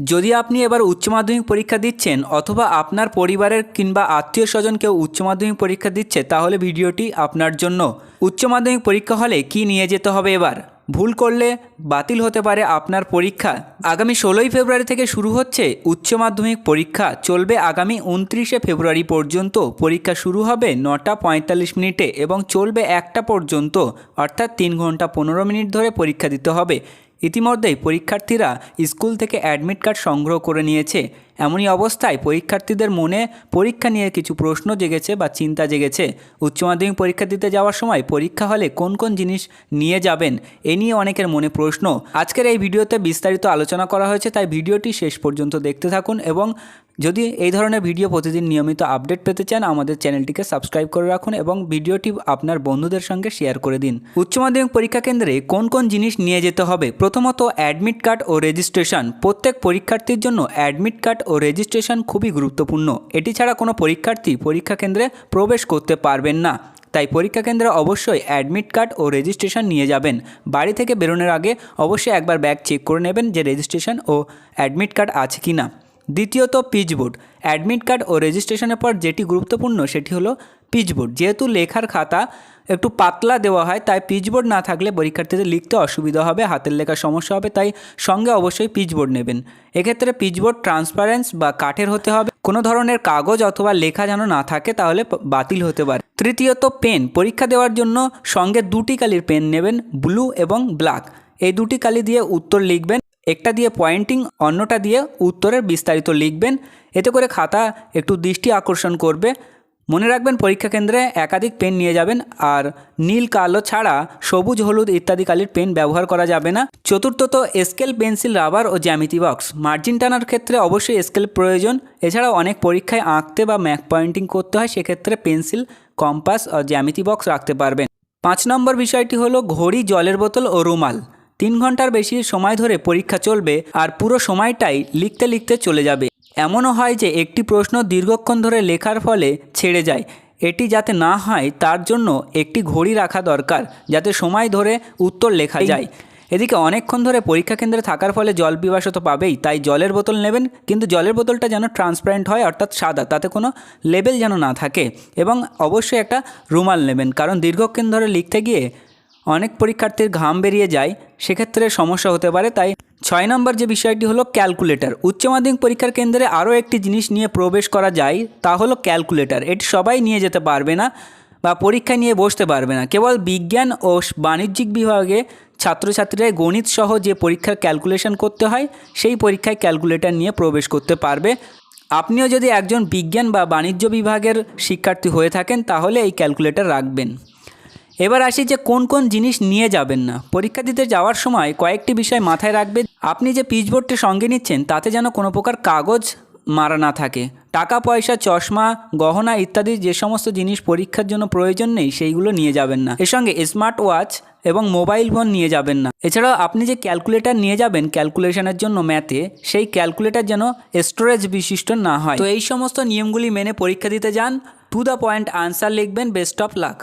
যদি আপনি এবার উচ্চ মাধ্যমিক পরীক্ষা দিচ্ছেন অথবা আপনার পরিবারের কিংবা আত্মীয় স্বজন কেউ উচ্চ মাধ্যমিক পরীক্ষা দিচ্ছে, তাহলে ভিডিওটি আপনার জন্য। উচ্চ মাধ্যমিক পরীক্ষা হলে কি নিয়ে যেতে হবে এবার? ভুল করলে বাতিল হতে পারে আপনার পরীক্ষা। আগামী ষোলোই ফেব্রুয়ারি থেকে শুরু হচ্ছে উচ্চ মাধ্যমিক পরীক্ষা। চলবে আগামী উনত্রিশে ফেব্রুয়ারি পর্যন্ত। পরীক্ষা শুরু হবে নটা পঁয়তাল্লিশ মিনিটে এবং চলবে একটা পর্যন্ত, অর্থাৎ তিন ঘণ্টা পনেরো মিনিট ধরে পরীক্ষা দিতে হবে। ইতিমধ্যেই পরীক্ষার্থীরা স্কুল থেকে অ্যাডমিট কার্ড সংগ্রহ করে নিয়েছে। এমনই অবস্থায় পরীক্ষার্থীদের মনে পরীক্ষা নিয়ে কিছু প্রশ্ন জেগেছে বা চিন্তা জেগেছে। উচ্চ মাধ্যমিক পরীক্ষা দিতে যাওয়ার সময় পরীক্ষা হলে কোন কোন জিনিস নিয়ে যাবেন এ নিয়ে অনেকের মনে প্রশ্ন। আজকের এই ভিডিওতে বিস্তারিত আলোচনা করা হয়েছে, তাই ভিডিওটি শেষ পর্যন্ত দেখতে থাকুন এবং যদি এই ধরনের ভিডিও প্রতিদিন নিয়মিত আপডেট পেতে চান, আমাদের চ্যানেলটিকে সাবস্ক্রাইব করে রাখুন এবং ভিডিওটি আপনার বন্ধুদের সঙ্গে শেয়ার করে দিন। উচ্চ মাধ্যমিক পরীক্ষা কেন্দ্রে কোন কোন জিনিস নিয়ে যেতে হবে? প্রথমত অ্যাডমিট কার্ড ও রেজিস্ট্রেশন। প্রত্যেক পরীক্ষার্থীর জন্য অ্যাডমিট কার্ড রেজিস্ট্রেশন খুবই গুরুত্বপূর্ণ। এটি ছাড়া কোনো পরীক্ষার্থী পরীক্ষা কেন্দ্রে প্রবেশ করতে পারবেন না। তাই পরীক্ষা কেন্দ্রে অবশ্যই অ্যাডমিট কার্ড ও রেজিস্ট্রেশন নিয়ে যাবেন। বাড়ি থেকে বেরোনোর আগে অবশ্যই একবার ব্যাগ চেক করে নেবেন যে রেজিস্ট্রেশন ও অ্যাডমিট কার্ড আছে কি না দ্বিতীয়ত পিচবোর্ড অ্যাডমিট কার্ড ও রেজিস্ট্রেশনের পর যেটি গুরুত্বপূর্ণ সেটি হলো পিচবোর্ড যেহেতু লেখার খাতা একটু পাতলা দেওয়া হয়, তাই পিচবোর্ড না থাকলে পরীক্ষার্থীদের লিখতে অসুবিধা হবে, হাতের লেখার সমস্যা হবে, তাই সঙ্গে অবশ্যই পিচবোর্ড নেবেন। এক্ষেত্রে পিচবোর্ড ট্রান্সপারেন্স বা কাঠের হতে হবে। কোনো ধরনের কাগজ অথবা লেখা যেন না থাকে, তাহলে বাতিল হতে পারে। তৃতীয়ত পেন। পরীক্ষা দেওয়ার জন্য সঙ্গে দুটি কালির পেন নেবেন, ব্লু এবং ব্ল্যাক। এই দুটি কালি দিয়ে উত্তর লিখবেন। একটা দিয়ে পয়েন্টিং অন্যটা দিয়ে উত্তরের বিস্তারিত লিখবেন। এতে করে খাতা একটু দৃষ্টি আকর্ষণ করবে। মনে রাখবেন পরীক্ষা কেন্দ্রে একাধিক পেন নিয়ে যাবেন আর নীল, কালো ছাড়া সবুজ, হলুদ ইত্যাদি কালির পেন ব্যবহার করা যাবে না। চতুর্থত স্কেল পেন্সিল রাবার ও জ্যামিতি বক্স মার্জিন টানার ক্ষেত্রে অবশ্যই স্কেল প্রয়োজন। এছাড়াও অনেক পরীক্ষায় আঁকতে বা ম্যাক পয়েন্টিং করতে হয়, সেক্ষেত্রে পেন্সিল কম্পাস ও জ্যামিতি বক্স রাখতে পারবেন। পাঁচ নম্বর বিষয়টি হলো ঘড়ি, জলের বোতল ও রুমাল। তিন ঘণ্টার বেশি সময় ধরে পরীক্ষা চলবে আর পুরো সময়টাই লিখতে লিখতে চলে যাবে। এমনও হয় যে একটি প্রশ্ন দীর্ঘক্ষণ ধরে লেখার ফলে ছেড়ে যায়। এটি যাতে না হয় তার জন্য একটি ঘড়ি রাখা দরকার যাতে সময় ধরে উত্তর লেখা যায়। এদিকে অনেকক্ষণ ধরে পরীক্ষা কেন্দ্রে থাকার ফলে জল পিপাসা তো পাবেই তাই জলের বোতল নেবেন কিন্তু জলের বোতলটা যেন ট্রান্সপারেন্ট হয় অর্থাৎ সাদা তাতে কোনো লেবেল যেন না থাকে। এবং অবশ্যই একটা রুমাল নেবেন কারণ দীর্ঘক্ষণ ধরে লিখতে গিয়ে অনেক পরীক্ষার্থীর ঘাম বেরিয়ে যায়, সেক্ষেত্রে সমস্যা হতে পারে, তাই ছয় নম্বর যে বিষয়টি হলো ক্যালকুলেটর। উচ্চ মাধ্যমিক পরীক্ষার কেন্দ্রে আরও একটি জিনিস নিয়ে প্রবেশ করা যায়, তা হলো ক্যালকুলেটর। এটি সবাই নিয়ে যেতে পারবে না বা পরীক্ষা নিয়ে বসতে পারবে না। কেবল বিজ্ঞান ও বাণিজ্যিক বিভাগে ছাত্রছাত্রীরা গণিত সহ যে পরীক্ষার ক্যালকুলেশন করতে হয়, সেই পরীক্ষায় ক্যালকুলেটর নিয়ে প্রবেশ করতে পারবে। আপনিও যদি একজন বিজ্ঞান বা বাণিজ্য বিভাগের শিক্ষার্থী হয়ে থাকেন, তাহলে এই ক্যালকুলেটর রাখবেন। এবার আসি যে কোন কোন জিনিস নিয়ে যাবেন না। পরীক্ষা দিতে যাওয়ার সময় কয়েকটি বিষয় মাথায় রাখবেন। আপনি যে পিচবোর্ডটি সঙ্গে নিচ্ছেন, তাতে যেন কোনো প্রকার কাগজ মারা না থাকে। টাকা, পয়সা, চশমা, গহনা ইত্যাদি যে সমস্ত জিনিস পরীক্ষার জন্য প্রয়োজন নেই, সেইগুলো নিয়ে যাবেন না। এর সঙ্গে স্মার্ট ওয়াচ এবং মোবাইল ফোন নিয়ে যাবেন না। এছাড়াও আপনি যে ক্যালকুলেটর নিয়ে যাবেন, ক্যালকুলেশনের জন্য ম্যাথে, সেই ক্যালকুলেটর যেন স্টোরেজ বিশিষ্ট না হয়। তো এই সমস্ত নিয়মগুলি মেনে পরীক্ষা দিতে যান। টু দ্য পয়েন্ট আনসার লিখবেন, বেস্ট অফ লাক।